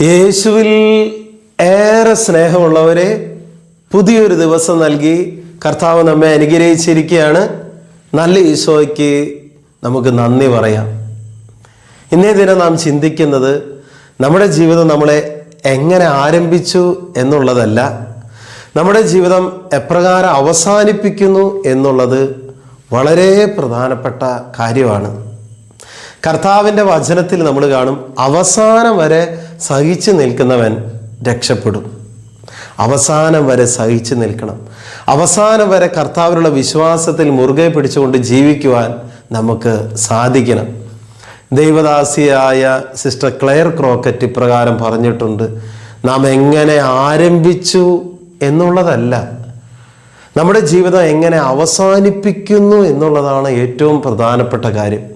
യേശുവിൽ ഏറെ സ്നേഹമുള്ളവരെ പുതിയൊരു ദിവസം നൽകി കർത്താവ് നമ്മെ അനുഗ്രഹിച്ചിരിക്കുകയാണ്. നല്ല ഈശോയ്ക്ക് നമുക്ക് നന്ദി പറയാം. ഇന്നേ ദിനം നാം ചിന്തിക്കുന്നത് നമ്മുടെ ജീവിതം നമ്മളെ എങ്ങനെ ആരംഭിച്ചു എന്നുള്ളതല്ല നമ്മുടെ ജീവിതം എപ്രകാരം അവസാനിപ്പിക്കുന്നു എന്നുള്ളത് വളരെ പ്രധാനപ്പെട്ട കാര്യമാണ്. കർത്താവിന്റെ വചനത്തിൽ നമ്മൾ കാണും അവസാനം വരെ സഹിച്ചു നിൽക്കുന്നവൻ രക്ഷപ്പെടും. അവസാനം വരെ സഹിച്ചു നിൽക്കണം. അവസാനം വരെ കർത്താവിനുള്ള വിശ്വാസത്തിൽ മുറുകെ പിടിച്ചുകൊണ്ട് ജീവിക്കുവാൻ നമുക്ക് സാധിക്കണം. ദൈവദാസിയായ സിസ്റ്റർ ക്ലെയർ ക്രോക്കറ്റ് ഇപ്രകാരം പറഞ്ഞിട്ടുണ്ട് നാം എങ്ങനെ ആരംഭിച്ചു എന്നുള്ളതല്ല നമ്മുടെ ജീവിതം എങ്ങനെ അവസാനിപ്പിക്കുന്നു എന്നുള്ളതാണ് ഏറ്റവും പ്രധാനപ്പെട്ട കാര്യം.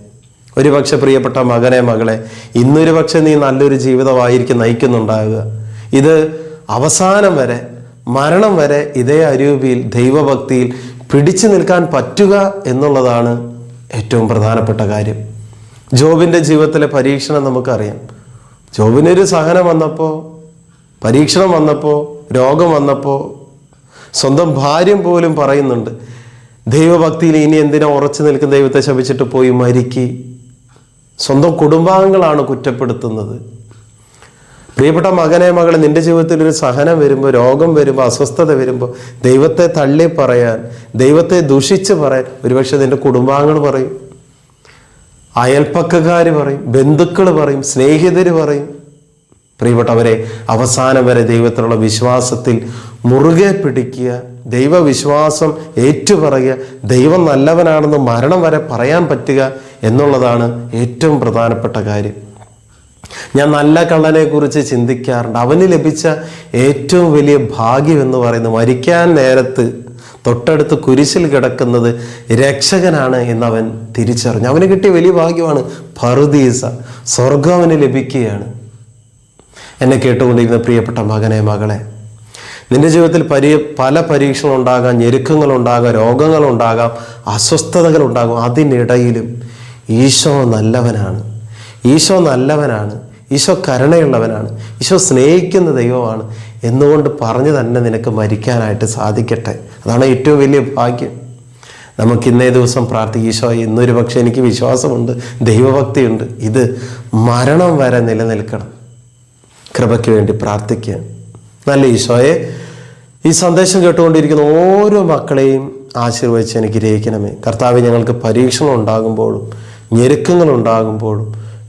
ഒരുപക്ഷെ പ്രിയപ്പെട്ട മകനെ മകളെ ഇന്നൊരു പക്ഷെ നീ നല്ലൊരു ജീവിതമായിരിക്കും നയിക്കുന്നുണ്ടാകുക ഇത് അവസാനം വരെ മരണം വരെ ഇതേ അരൂപിയിൽ ദൈവഭക്തിയിൽ പിടിച്ചു നിൽക്കാൻ പറ്റുക എന്നുള്ളതാണ് ഏറ്റവും പ്രധാനപ്പെട്ട കാര്യം. ജോബിന്റെ ജീവിതത്തിലെ പരീക്ഷണം നമുക്കറിയാം. ജോബിനൊരു സഹനം വന്നപ്പോൾ പരീക്ഷണം വന്നപ്പോൾ രോഗം വന്നപ്പോൾ സ്വന്തം ഭാര്യ പോലും പറയുന്നുണ്ട്. ദൈവഭക്തിയിൽ ഇനി എന്തിനാ ഉറച്ചു നിൽക്കുന്ന ദൈവത്തെ ശപിച്ചിട്ട് പോയി മരിക്കി? സ്വന്തം കുടുംബാംഗങ്ങളാണ് കുറ്റപ്പെടുത്തുന്നത്. പ്രിയപ്പെട്ട മകനെ മകളെ നിന്റെ ജീവിതത്തിൽ ഒരു സഹനം വരുമ്പോൾ രോഗം വരുമ്പോൾ അസ്വസ്ഥത വരുമ്പോൾ ദൈവത്തെ തള്ളി പറയാൻ ദൈവത്തെ ദുഷിച്ച് പറയാൻ ഒരുപക്ഷെ നിന്റെ കുടുംബാംഗങ്ങൾ പറയും. അയൽപ്പക്കക്കാർ പറയും ബന്ധുക്കൾ പറയും സ്നേഹിതർ പറയും. പ്രിയപ്പെട്ടവരെ അവസാനം വരെ ദൈവത്തിലുള്ള വിശ്വാസത്തിൽ മുറുകെ പിടിക്കുക ദൈവവിശ്വാസം ഏറ്റുപറയുക ദൈവം നല്ലവനാണെന്ന് മരണം വരെ പറയാൻ പറ്റുക എന്നുള്ളതാണ് ഏറ്റവും പ്രധാനപ്പെട്ട കാര്യം. ഞാൻ നല്ല കള്ളനെക്കുറിച്ച് ചിന്തിക്കാറുണ്ട്. അവന് ലഭിച്ച ഏറ്റവും വലിയ ഭാഗ്യം എന്ന് പറയുന്നത് മരിക്കാൻ നേരത്ത് തൊട്ടടുത്ത് കുരിശിൽ കിടക്കുന്നത് രക്ഷകനാണ് എന്നവൻ തിരിച്ചറിഞ്ഞു. അവന് കിട്ടിയ വലിയ ഭാഗ്യമാണ് ഫറുദീസ സ്വർഗം അവന് ലഭിക്കുകയാണ്. എന്നെ കേട്ടുകൊണ്ടിരുന്ന പ്രിയപ്പെട്ട മകനെ മകളെ നിന്റെ ജീവിതത്തിൽ പരി പല പരീക്ഷകളുണ്ടാകാം ഉണ്ടാകാം അസ്വസ്ഥതകൾ ഉണ്ടാകും അതിനിടയിലും ഈശോ നല്ലവനാണ്. ഈശോ നല്ലവനാണ്. ഈശോ കരുണയുള്ളവനാണ്. ഈശോ സ്നേഹിക്കുന്ന ദൈവമാണ്. എന്നുകൊണ്ട് പറഞ്ഞു തന്നെ നിനക്ക് മരിക്കാനായിട്ട് സാധിക്കട്ടെ? അതാണ് ഏറ്റവും വലിയ ഭാഗ്യം. നമുക്ക് ഇന്നേ ദിവസം പ്രാർത്ഥിക്കും ഈശോ ഇന്നൊരു പക്ഷേ എനിക്ക് വിശ്വാസമുണ്ട് ദൈവഭക്തിയുണ്ട്. ഇത് മരണം വരെ നിലനിൽക്കണം. കൃപയ്ക്ക് വേണ്ടി പ്രാർത്ഥിക്കുക. നല്ല ഈശോയെ ഈ സന്ദേശം കേട്ടുകൊണ്ടിരിക്കുന്ന ഓരോ മക്കളെയും ആശീർവദിച്ച് അനുഗ്രഹിക്കണമേ കർത്താവ് ഞങ്ങൾക്ക് പരീക്ഷണം ഉണ്ടാകുമ്പോഴും ഞെരുക്കങ്ങൾ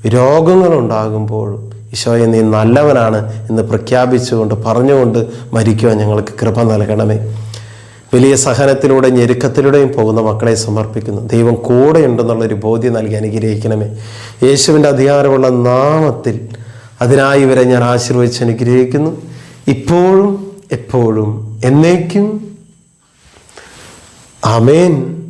രോഗങ്ങളുണ്ടാകുമ്പോഴും ഈശോയെ നീ നല്ലവനാണ് എന്ന് പ്രഖ്യാപിച്ചുകൊണ്ട് പറഞ്ഞുകൊണ്ട് മരിക്കുവാൻ ഞങ്ങൾക്ക് കൃപ നൽകണമേ. വലിയ സഹനത്തിലൂടെ ഞെരുക്കത്തിലൂടെയും പോകുന്ന മക്കളെ സമർപ്പിക്കുന്നു. ദൈവം കൂടെയുണ്ടെന്നുള്ളൊരു ബോധ്യം നൽകി അനുഗ്രഹിക്കണമേ. യേശുവിന്റെ അധികാരമുള്ള നാമത്തിൽ അതിനായി ഇവരെ ഞാൻ ആശീർവദിച്ച് അനുഗ്രഹിക്കുന്നു. ഇപ്പോഴും എപ്പോഴും എന്നേക്കും. ആമേൻ.